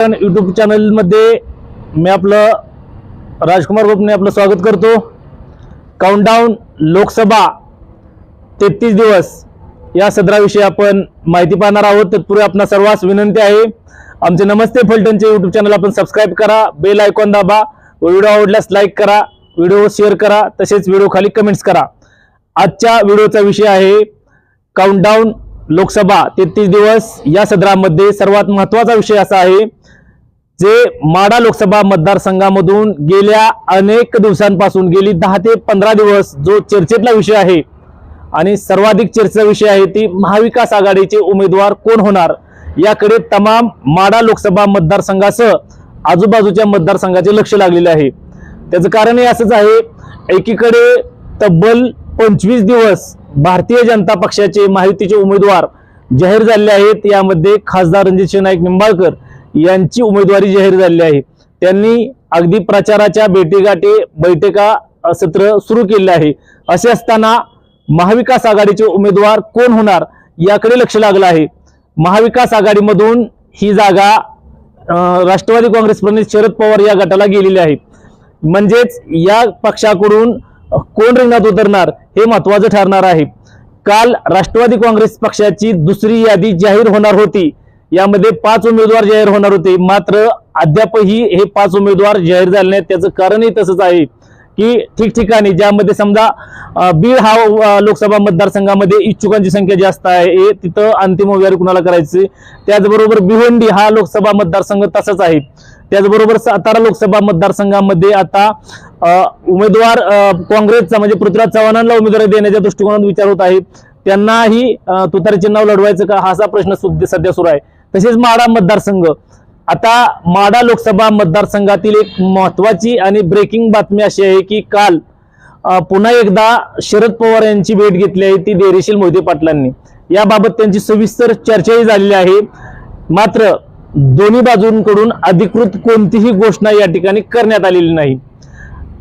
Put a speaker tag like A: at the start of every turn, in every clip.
A: YouTube चॅनलमध्ये मी आपलं राजकुमार गोपने आपलं स्वागत करतो. काउंटडाऊन लोकसभा तेहतीस दिवस या सदराविषयी आपण माहिती पाहणार आहोत. तत्पूर्वी आपणा सर्वांस विनंती आहे. आमचे नमस्ते. फलटणचे यूट्यूब चॅनल आपण सबस्क्राईब करा. बेल आयकॉन दाबा. व्हिडिओ आवडल्यास लाईक करा. व्हिडिओ शेअर करा. तसेच व्हिडिओ खाली कमेंट्स करा. आजच्या व्हिडिओचा विषय आहे काउंटडाऊन लोकसभा तेहतीस दिवस या सदरामध्ये सर्वात महत्त्वाचा विषय असा आहे. जे माडा लोकसभा मतदारसंघामधून गेल्या अनेक दिवसांपासून गेली दहा ते पंधरा दिवस जो चर्चेतला विषय आहे आणि सर्वाधिक चर्चेचा विषय आहे ती महाविकास आघाडीचे उमेदवार कोण होणार? याकडे तमाम माडा लोकसभा मतदारसंघासह आजूबाजूच्या मतदारसंघाचे लक्ष लागलेले आहे. त्याचं कारण हे असंच आहे एकीकडे तब्बल पंचवीस दिवस भारतीय जनता पक्षाचे महायुतीचे उमेदवार जाहीर झाले आहेत. यामध्ये खासदार रणजित नाईक निंबाळकर यांची उमेदवारी जाहीर झाली आहे. त्यांनी अगदी प्रचाराच्या भेटीगाठी बैठका सत्र सुरू केले आहे. असे असताना महाविकास आघाडीचे उमेदवार कोण होणार याकडे लक्ष लागलं आहे. महाविकास आघाडीमधून ही जागा राष्ट्रवादी काँग्रेस प्रणित शरद पवार या गटाला गेलेली आहे. म्हणजेच या पक्षाकडून कोण रिंगणात उतरणार हे महत्वाचं ठरणार आहे. काल राष्ट्रवादी काँग्रेस पक्षाची दुसरी यादी जाहीर होणार होती. यामध्ये पाच उमेदवार जाहीर होणार होते. मात्र अद्यापही हे पाच उमेदवार जाहीर झाले नाहीत. त्याचं कारणही तसंच आहे की ठिकठिकाणी ज्यामध्ये समजा बीड हा लोकसभा मतदारसंघामध्ये इच्छुकांची संख्या जास्त आहे. तिथं अंतिम उमेदवारी कुणाला करायची? त्याचबरोबर भिवंडी हा लोकसभा मतदारसंघ तसाच आहे. त्याचबरोबर सातारा लोकसभा मतदारसंघामध्ये आता उमेदवार काँग्रेसचा म्हणजे पृथ्वीराज चव्हाणांना उमेदवारी देण्याच्या दृष्टिकोनातून विचार होत आहे. त्यांनाही तुतारीचे तुतारी लढवायचं का? हा असा प्रश्न सुद्धा सध्या सुरू आहे. तसेच माडा मतदारसंघ. आता माडा लोकसभा मतदारसंघातील एक महत्वाची आणि ब्रेकिंग बातमी अशी आहे की काल पुन्हा एकदा शरद पवार यांची भेट घेतली आहे ती देरेशील मोहिते पाटलांनी. याबाबत त्यांची सविस्तर चर्चाही झालेली आहे. मात्र दोन्ही बाजूंकडून अधिकृत कोणतीही घोषणा या ठिकाणी करण्यात आलेली नाही.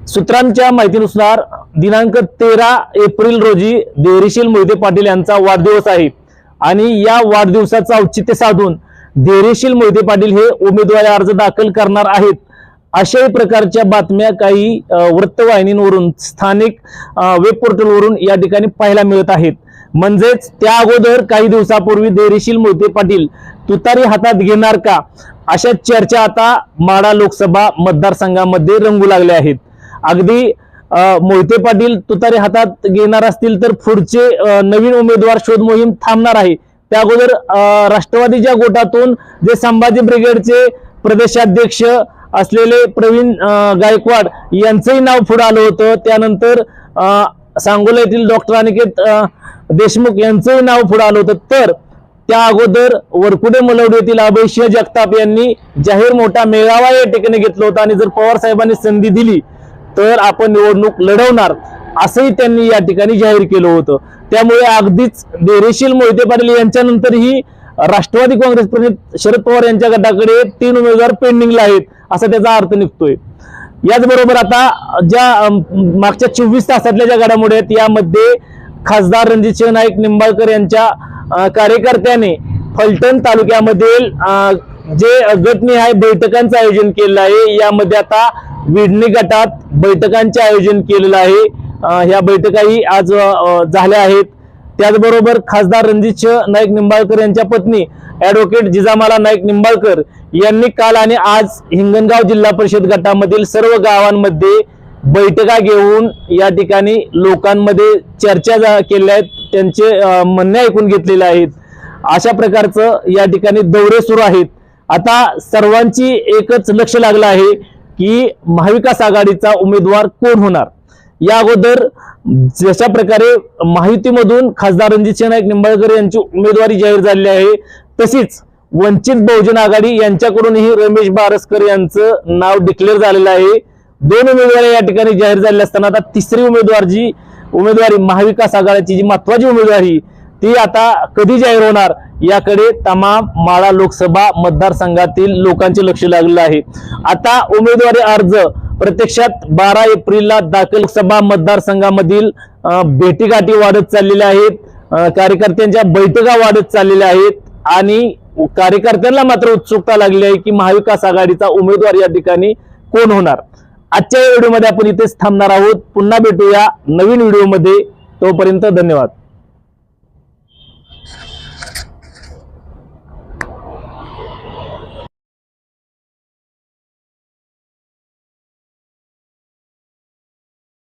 A: सूत्रांच्या माहितीनुसार दिनांक तेरा एप्रिल रोजी देरीशील मोहिते पाटील यांचा वाढदिवस आहे. आणि या वाढदिवसाचं औचित्य साधून धैर्यशील मोहिते पाटील हे उमेदवारी अर्ज दाखल करणार आहेत. अशाही प्रकारच्या बातम्या काही वृत्तवाहिनींवरून स्थानिक वेब पोर्टलवरून या ठिकाणी पाहायला मिळत आहेत. म्हणजेच त्या अगोदर काही दिवसापूर्वी धैर्यशील मोहिते पाटील तुतारी हातात घेणार का? अशा चर्चा आता माडा लोकसभा मतदारसंघामध्ये रंगू लागल्या आहेत. अगदी मोहिते पाटील तुतारे हातात घेणार असतील तर पुढचे नवीन उमेदवार शोध मोहीम थांबणार आहे. त्या अगोदर राष्ट्रवादीच्या गोटातून जे संभाजी ब्रिगेडचे प्रदेशाध्यक्ष असलेले प्रवीण गायकवाड यांचंही नाव पुढे आलं होतं. त्यानंतर सांगोला येथील डॉक्टर अनिकेत देशमुख यांचंही नाव पुढे आलं होतं. तर त्या अगोदर वरकुडे मलवड येथील अभयसिंह जगताप यांनी जाहीर मोठा मेळावा या ठिकाणी घेतला होता. आणि जर पवार साहेबांनी संधी दिली तर आपण निवडणूक लढवणार असंही त्यांनी या ठिकाणी जाहीर केलं होतं. त्यामुळे अगदीच देरेशील मोहिते पाटील यांच्यानंतरही राष्ट्रवादी काँग्रेस प्रणित शरद पवार यांच्या गटाकडे तीन उमेदवार पेंडिंगला आहेत असा त्याचा अर्थ निघतोय. याचबरोबर आता ज्या मागच्या चोवीस तासातल्या ज्या घडामोडी आहेत यामध्ये खासदार रणजित सिंह नाईक निंबाळकर यांच्या कार्यकर्त्याने फलटण तालुक्यामधील जे गटनिहाय बैठकांचं आयोजन केलेलं आहे यामध्ये आता विडणी गटात बैठकांचे आयोजन केलेलं आहे. ह्या बैठकाही आज झाल्या आहेत. त्याचबरोबर खासदार रणजित नाईक निंबाळकर यांच्या पत्नी ऍडव्होकेट जिजामाला नाईक निंबाळकर यांनी काल आणि आज हिंगणगाव जिल्हा परिषद गटामधील सर्व गावांमध्ये बैठका घेऊन या ठिकाणी लोकांमध्ये चर्चा जा- केल्या आहेत. त्यांचे म्हणणे ऐकून घेतलेले आहेत. अशा प्रकारचं या ठिकाणी दौरे सुरू आहेत. आता सर्वांची एकच लक्ष लागलं आहे की महाविकास आघाडीचा उमेदवार कोण होणार? या अगोदर जशा प्रकारे माहितीमधून खासदार रणजित नाईक निंबाळकर यांची उमेदवारी जाहीर झाली आहे तशीच वंचित बहुजन आघाडी यांच्याकडूनही रमेश बारसकर यांचं नाव डिक्लेअर झालेलं आहे. दोन उमेदवार या ठिकाणी जाहीर झाले असताना आता तिसरी उमेदवार जी उमेदवारी महाविकास आघाडीची जी महत्वाची उमेदवारी ती आता कधी जाहीर होणार याकडे तमाम माळा लोकसभा मतदारसंघातील लोकांचे लक्ष लागलं आहे. आता उमेदवारी अर्ज प्रत्यक्षात बारा एप्रिलला दाखल लोकसभा मतदारसंघामधील भेटीगाठी वाढत चाललेल्या आहेत. कार्यकर्त्यांच्या बैठका वाढत चाललेल्या आहेत आणि कार्यकर्त्यांना मात्र उत्सुकता लागली आहे की महाविकास आघाडीचा उमेदवार या ठिकाणी कोण होणार. आजच्या या व्हिडिओमध्ये आपण इथेच थांबणार आहोत. पुन्हा भेटूया नवीन व्हिडिओमध्ये. तोपर्यंत धन्यवाद. Thank you.